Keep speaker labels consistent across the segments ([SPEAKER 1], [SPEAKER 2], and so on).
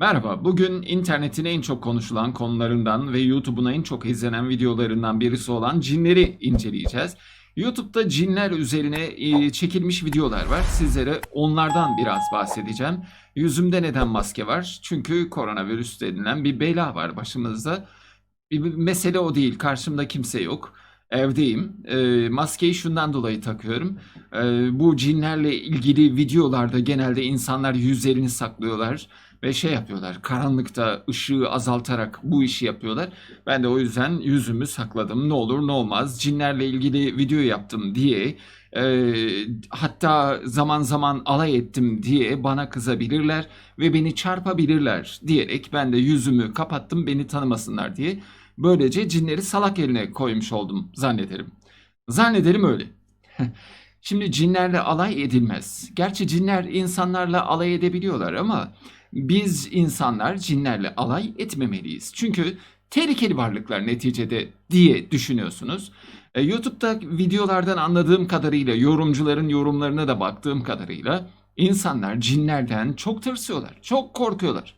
[SPEAKER 1] Merhaba, bugün internetin en çok konuşulan konularından ve YouTube'un en çok izlenen videolarından birisi olan cinleri inceleyeceğiz. YouTube'da cinler üzerine e, çekilmiş videolar var. Sizlere onlardan biraz bahsedeceğim. Yüzümde neden maske var? Çünkü koronavirüs denilen bir bela var başımızda. Bir, mesele o değil. Karşımda kimse yok. Evdeyim. E, maskeyi şundan dolayı takıyorum. E, bu cinlerle ilgili videolarda genelde insanlar yüzlerini saklıyorlar ve şey yapıyorlar. Karanlıkta ışığı azaltarak bu işi yapıyorlar. Ben de o yüzden yüzümü sakladım. Ne olur ne olmaz. Cinlerle ilgili video yaptım diye e, hatta zaman zaman alay ettim diye bana kızabilirler ve beni çarpabilirler diyerek ben de yüzümü kapattım beni tanımasınlar diye. Böylece cinleri salak eline koymuş oldum zannederim. Zannederim öyle. Şimdi cinlerle alay edilmez. Gerçi cinler insanlarla alay edebiliyorlar ama biz insanlar cinlerle alay etmemeliyiz. Çünkü tehlikeli varlıklar neticede diye düşünüyorsunuz. E, YouTube'da videolardan anladığım kadarıyla, yorumcuların yorumlarına da baktığım kadarıyla insanlar cinlerden çok tırsıyorlar, çok korkuyorlar.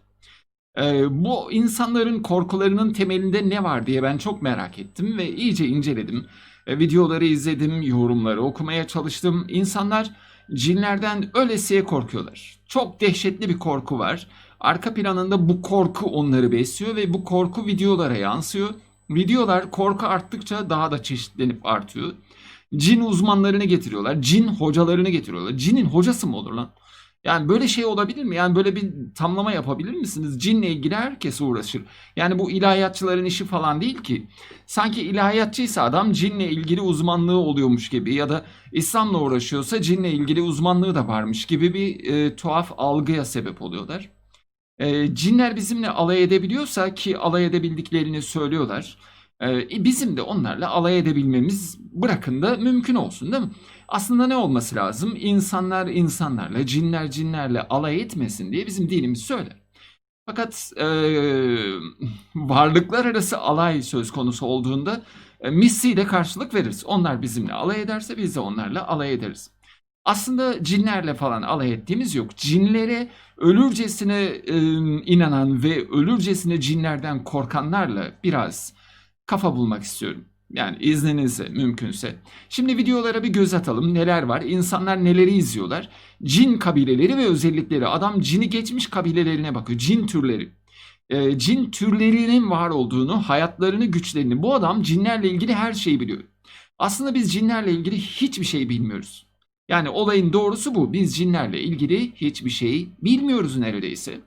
[SPEAKER 1] E, bu insanların korkularının temelinde ne var diye ben çok merak ettim ve iyice inceledim. E, videoları izledim, yorumları okumaya çalıştım. İnsanlar cinlerden ölesiye korkuyorlar. Çok dehşetli bir korku var. Arka planında bu korku onları besliyor ve bu korku videolara yansıyor. Videolar korku arttıkça daha da çeşitlenip artıyor. Cin uzmanlarını getiriyorlar. Cin hocalarını getiriyorlar. Cinin hocası mı olur lan? Yani böyle şey olabilir mi? Yani böyle bir tamlama yapabilir misiniz? Cinle ilgili herkes uğraşır. Yani bu ilahiyatçıların işi falan değil ki. Sanki ilahiyatçıysa adam cinle ilgili uzmanlığı oluyormuş gibi ya da İslam'la uğraşıyorsa cinle ilgili uzmanlığı da varmış gibi bir e, tuhaf algıya sebep oluyorlar. E, cinler bizimle alay edebiliyorsa ki alay edebildiklerini söylüyorlar. E, bizim de onlarla alay edebilmemiz bırakın da mümkün olsun değil mi? Aslında ne olması lazım? İnsanlar insanlarla, cinler cinlerle alay etmesin diye bizim dinimiz söyler. Fakat e, varlıklar arası alay söz konusu olduğunda e, misliyle karşılık veririz. Onlar bizimle alay ederse biz de onlarla alay ederiz. Aslında cinlerle falan alay ettiğimiz yok. Cinlere ölürcesine e, inanan ve ölürcesine cinlerden korkanlarla biraz kafa bulmak istiyorum. Yani izninizle mümkünse. Şimdi videolara bir göz atalım. Neler var? İnsanlar neleri izliyorlar? Cin kabileleri ve özellikleri. Adam cini geçmiş kabilelerine bakıyor. Cin türleri. Ee, cin türlerinin var olduğunu, hayatlarını, güçlerini. Bu adam cinlerle ilgili her şeyi biliyor. Aslında biz cinlerle ilgili hiçbir şey bilmiyoruz. Yani olayın doğrusu bu. Biz cinlerle ilgili hiçbir şey bilmiyoruz neredeyse.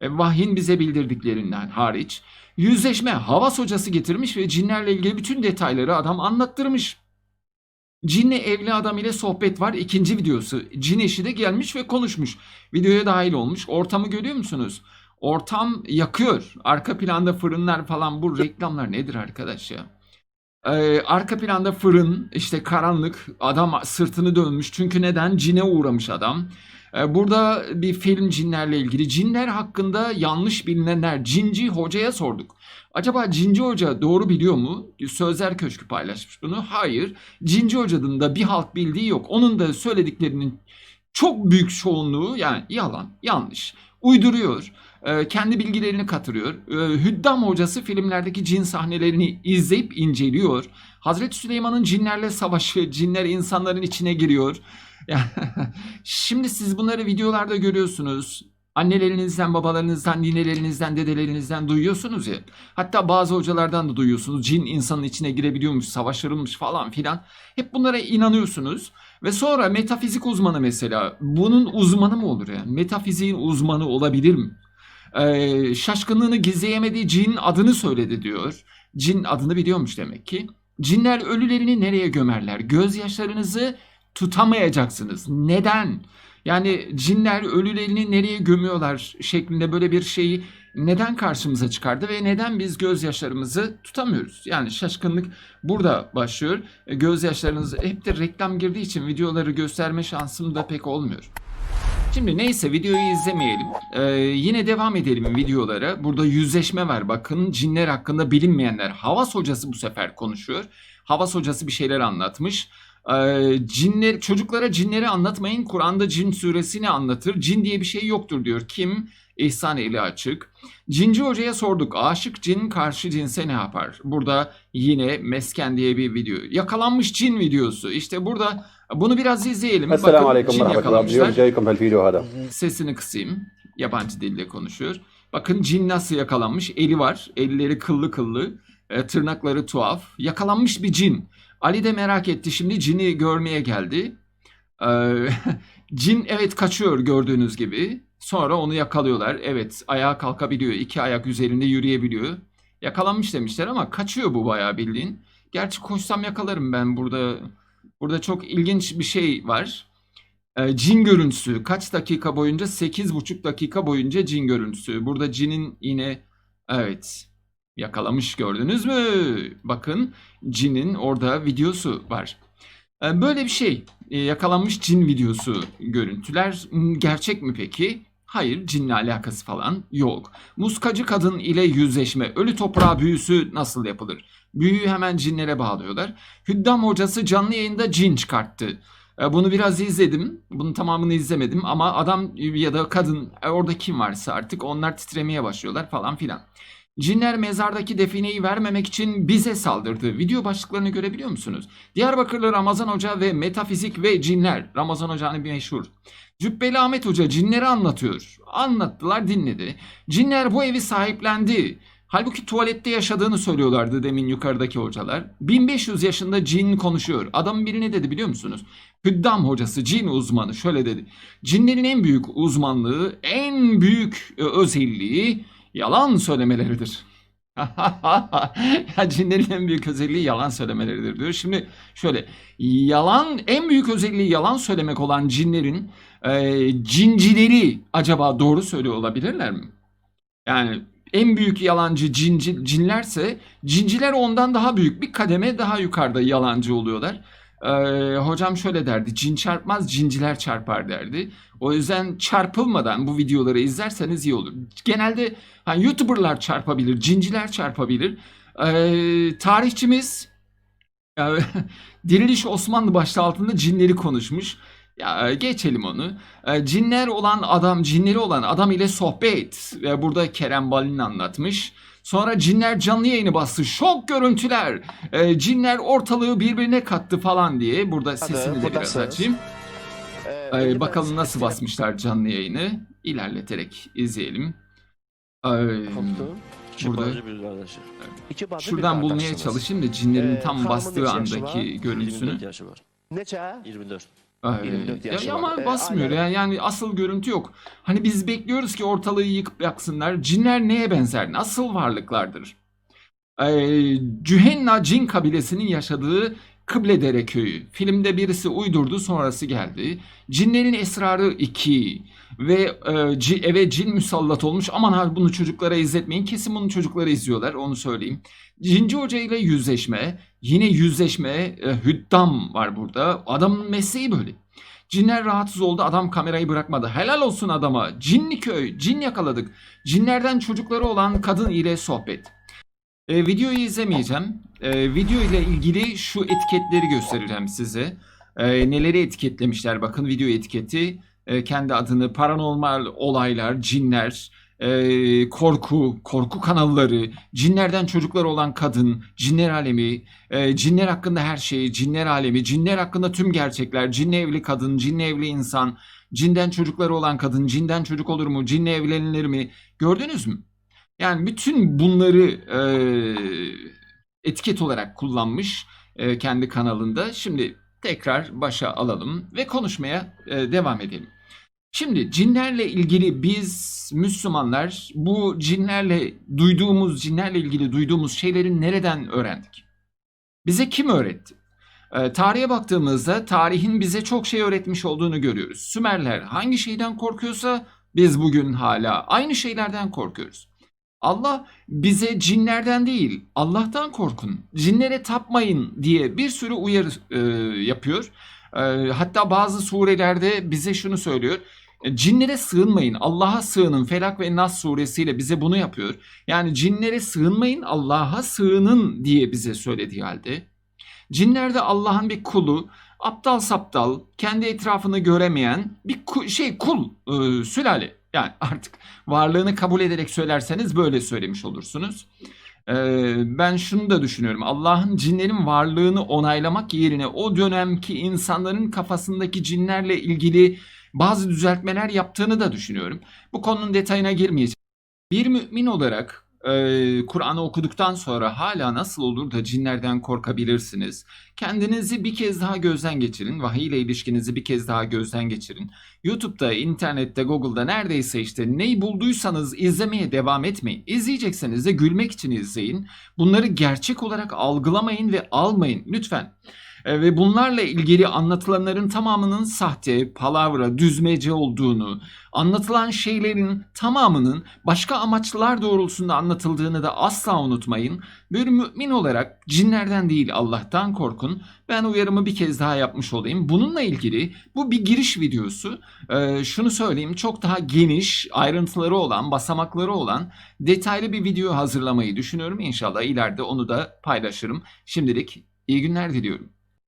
[SPEAKER 1] E, vahyin bize bildirdiklerinden hariç. Yüzleşme havas hocası getirmiş ve cinlerle ilgili bütün detayları adam anlattırmış. Cinle evli adam ile sohbet var. ikinci videosu. Cin eşi de gelmiş ve konuşmuş. Videoya dahil olmuş. Ortamı görüyor musunuz? Ortam yakıyor. Arka planda fırınlar falan. Bu reklamlar nedir arkadaş ya? Ee, arka planda fırın, işte karanlık, adam sırtını dönmüş. Çünkü neden? Cine uğramış adam. Ee, burada bir film cinlerle ilgili. Cinler hakkında yanlış bilinenler. Cinci hocaya sorduk. Acaba Cinci Hoca doğru biliyor mu? Sözler Köşkü paylaşmış bunu. Hayır. Cinci Hoca'nın da bir halk bildiği yok. Onun da söylediklerinin çok büyük çoğunluğu yani yalan, yanlış, uyduruyor. Ee, kendi bilgilerini katırıyor. Ee, Hüddam hocası filmlerdeki cin sahnelerini izleyip inceliyor. Hazreti Süleyman'ın cinlerle savaşı, cinler insanların içine giriyor. Şimdi siz bunları videolarda görüyorsunuz. Annelerinizden, babalarınızdan, ninelerinizden, dedelerinizden duyuyorsunuz ya. Hatta bazı hocalardan da duyuyorsunuz. Cin insanın içine girebiliyormuş, savaşırılmış falan filan. Hep bunlara inanıyorsunuz. Ve sonra metafizik uzmanı mesela. Bunun uzmanı mı olur yani? Metafiziğin uzmanı olabilir mi? Ee, şaşkınlığını gizleyemediği cin adını söyledi diyor. Cin adını biliyormuş demek ki. Cinler ölülerini nereye gömerler? Gözyaşlarınızı tutamayacaksınız. Neden? Yani cinler ölülerini nereye gömüyorlar şeklinde böyle bir şeyi neden karşımıza çıkardı ve neden biz gözyaşlarımızı tutamıyoruz? Yani şaşkınlık burada başlıyor. E, Gözyaşlarınız hep de reklam girdiği için videoları gösterme şansım da pek olmuyor. Şimdi neyse videoyu izlemeyelim. Ee, yine devam edelim videolara. Burada yüzleşme var bakın. Cinler hakkında bilinmeyenler. Havas hocası bu sefer konuşuyor. Havas hocası bir şeyler anlatmış. Ee, Cinler, çocuklara cinleri anlatmayın. Kur'an'da cin suresini anlatır. Cin diye bir şey yoktur diyor. Kim? İhsan eli açık. Cinci hocaya sorduk. Aşık cin karşı cinse ne yapar? Burada yine mesken diye bir video. Yakalanmış cin videosu. İşte burada bunu biraz izleyelim. Esselamu
[SPEAKER 2] aleyküm ve rahmetullah.
[SPEAKER 1] Sesini kısayım. Yabancı dille konuşuyor. Bakın cin nasıl yakalanmış? Eli var. Elleri kıllı kıllı. E, tırnakları tuhaf. Yakalanmış bir cin. Ali de merak etti. Şimdi cini görmeye geldi. Ee, cin evet kaçıyor gördüğünüz gibi. Sonra onu yakalıyorlar. Evet ayağa kalkabiliyor. iki ayak üzerinde yürüyebiliyor. Yakalanmış demişler ama kaçıyor bu bayağı bildiğin. Gerçi koşsam yakalarım ben burada. Burada çok ilginç bir şey var. Ee, cin görüntüsü kaç dakika boyunca? 8,5 dakika boyunca cin görüntüsü. Burada cinin yine evet yakalamış gördünüz mü? Bakın cinin orada videosu var. Ee, Böyle bir şey. Ee, Yakalanmış cin videosu görüntüler Hmm, gerçek mi peki? Hayır, cinle alakası falan yok. Muskacı kadın ile yüzleşme, ölü toprağa büyüsü nasıl yapılır? Büyüyü hemen cinlere bağlıyorlar. Hüddam hocası canlı yayında cin çıkarttı. E, Bunu biraz izledim. Bunun tamamını izlemedim ama adam ya da kadın e, orada kim varsa artık onlar titremeye başlıyorlar falan filan. Cinler mezardaki defineyi vermemek için bize saldırdı. Video başlıklarını görebiliyor musunuz? Diyarbakırlı Ramazan Hoca ve Metafizik ve Cinler. Ramazan Hoca'nın bir meşhur. Cübbeli Ahmet Hoca cinleri anlatıyor. Anlattılar dinledi. Cinler bu evi sahiplendi. Halbuki tuvalette yaşadığını söylüyorlardı demin yukarıdaki hocalar. 1500 yaşında cin konuşuyor. Adamın biri ne dedi biliyor musunuz? Hüddam hocası, cin uzmanı şöyle dedi. Cinlerin en büyük uzmanlığı, en büyük e, özelliği yalan söylemeleridir. cinlerin en büyük özelliği yalan söylemeleridir diyor. Şimdi şöyle yalan en büyük özelliği yalan söylemek olan cinlerin e, cincileri acaba doğru söylüyor olabilirler mi? Yani en büyük yalancı cinci, cinlerse cinciler ondan daha büyük bir kademe daha yukarıda yalancı oluyorlar. Ee, hocam şöyle derdi cin çarpmaz cinciler çarpar derdi. O yüzden çarpılmadan bu videoları izlerseniz iyi olur. Genelde hani YouTuber'lar çarpabilir, cinciler çarpabilir. Ee, tarihçimiz e, Diriliş Osmanlı başlığı altında cinleri konuşmuş. Ya geçelim onu. E, Cinler olan adam, cinleri olan adam ile sohbet. Burada Kerem Balin anlatmış. Sonra cinler canlı yayını bastı. Şok görüntüler. E, cinler ortalığı birbirine kattı falan diye. Burada sesini de biraz açayım.
[SPEAKER 3] Ee,
[SPEAKER 1] E,
[SPEAKER 3] peki
[SPEAKER 1] bakalım nasıl basmışlar canlı yayını. İlerleterek izleyelim. E.
[SPEAKER 4] İki
[SPEAKER 1] Burada- şuradan
[SPEAKER 3] bir
[SPEAKER 1] bulmaya çalışayım da cinlerin
[SPEAKER 3] Ee,
[SPEAKER 1] tam bastığı andaki görüntüsünü.
[SPEAKER 4] 24 yaşı var.
[SPEAKER 3] Neçe?
[SPEAKER 4] 24.
[SPEAKER 1] Ay,
[SPEAKER 3] 24
[SPEAKER 1] ya-
[SPEAKER 3] yaşı
[SPEAKER 1] ya ama
[SPEAKER 3] Ee,
[SPEAKER 1] basmıyor yani, yani asıl görüntü yok. Hani biz bekliyoruz ki ortalığı yıkıp yaksınlar. Cinler neye benzer? Nasıl varlıklardır? Ee, Cühenna cin kabilesinin yaşadığı Kıbledere köyü. Filmde birisi uydurdu sonrası geldi. Cinlerin esrarı 2 ve e, eve cin musallat olmuş. Aman ha bunu çocuklara izletmeyin. Kesin bunu çocuklara izliyorlar onu söyleyeyim. Cinci Hoca ile yüzleşme. Yine yüzleşme. E, hüddam var burada. Adamın mesleği böyle. Cinler rahatsız oldu. Adam kamerayı bırakmadı. Helal olsun adama. Cinli köy. Cin yakaladık. Cinlerden çocukları olan kadın ile sohbet. E, videoyu izlemeyeceğim. E, video ile ilgili şu etiketleri göstereceğim size. E, neleri etiketlemişler bakın video etiketi. E, kendi adını paranormal olaylar, cinler, e, korku, korku kanalları, cinlerden çocuklar olan kadın, cinler alemi, e, cinler hakkında her şey, cinler alemi, cinler hakkında tüm gerçekler, cinle evli kadın, cinle evli insan, cinden çocukları olan kadın, cinden çocuk olur mu, cinle evlenilir mi? Gördünüz mü? Yani bütün bunları e, etiket olarak kullanmış e, kendi kanalında. Şimdi tekrar başa alalım ve konuşmaya e, devam edelim. Şimdi cinlerle ilgili biz Müslümanlar bu cinlerle duyduğumuz, cinlerle ilgili duyduğumuz şeyleri nereden öğrendik? Bize kim öğretti? E, tarihe baktığımızda tarihin bize çok şey öğretmiş olduğunu görüyoruz. Sümerler hangi şeyden korkuyorsa biz bugün hala aynı şeylerden korkuyoruz. Allah bize cinlerden değil Allah'tan korkun, cinlere tapmayın diye bir sürü uyarı e, yapıyor. E, hatta bazı surelerde bize şunu söylüyor. e, Cinlere sığınmayın, Allah'a sığının. Felak ve Nas suresiyle bize bunu yapıyor. Yani cinlere sığınmayın, Allah'a sığının diye bize söylediği halde. Cinler de Allah'ın bir kulu. aptal saptal, kendi etrafını göremeyen bir ku- şey kul e, sülale. Yani artık varlığını kabul ederek söylerseniz böyle söylemiş olursunuz. E, ben şunu da düşünüyorum. Allah'ın cinlerin varlığını onaylamak yerine o dönemki insanların kafasındaki cinlerle ilgili bazı düzeltmeler yaptığını da düşünüyorum. Bu konunun detayına girmeyeceğim. Bir mümin olarak Kur'an'ı okuduktan sonra hala nasıl olur da cinlerden korkabilirsiniz? Kendinizi bir kez daha gözden geçirin. Vahiy ile ilişkinizi bir kez daha gözden geçirin. YouTube'da, internette, Google'da neredeyse işte neyi bulduysanız izlemeye devam etmeyin. İzleyecekseniz de gülmek için izleyin. Bunları gerçek olarak algılamayın ve almayın lütfen. E, Ve bunlarla ilgili anlatılanların tamamının sahte, palavra, düzmece olduğunu, anlatılan şeylerin tamamının başka amaçlar doğrultusunda anlatıldığını da asla unutmayın. Bir mümin olarak cinlerden değil Allah'tan korkun. Ben uyarımı bir kez daha yapmış olayım. Bununla ilgili bu bir giriş videosu. Ee, şunu söyleyeyim çok daha geniş ayrıntıları olan, basamakları olan detaylı bir video hazırlamayı düşünüyorum. İnşallah ileride onu da paylaşırım. Şimdilik iyi günler diliyorum.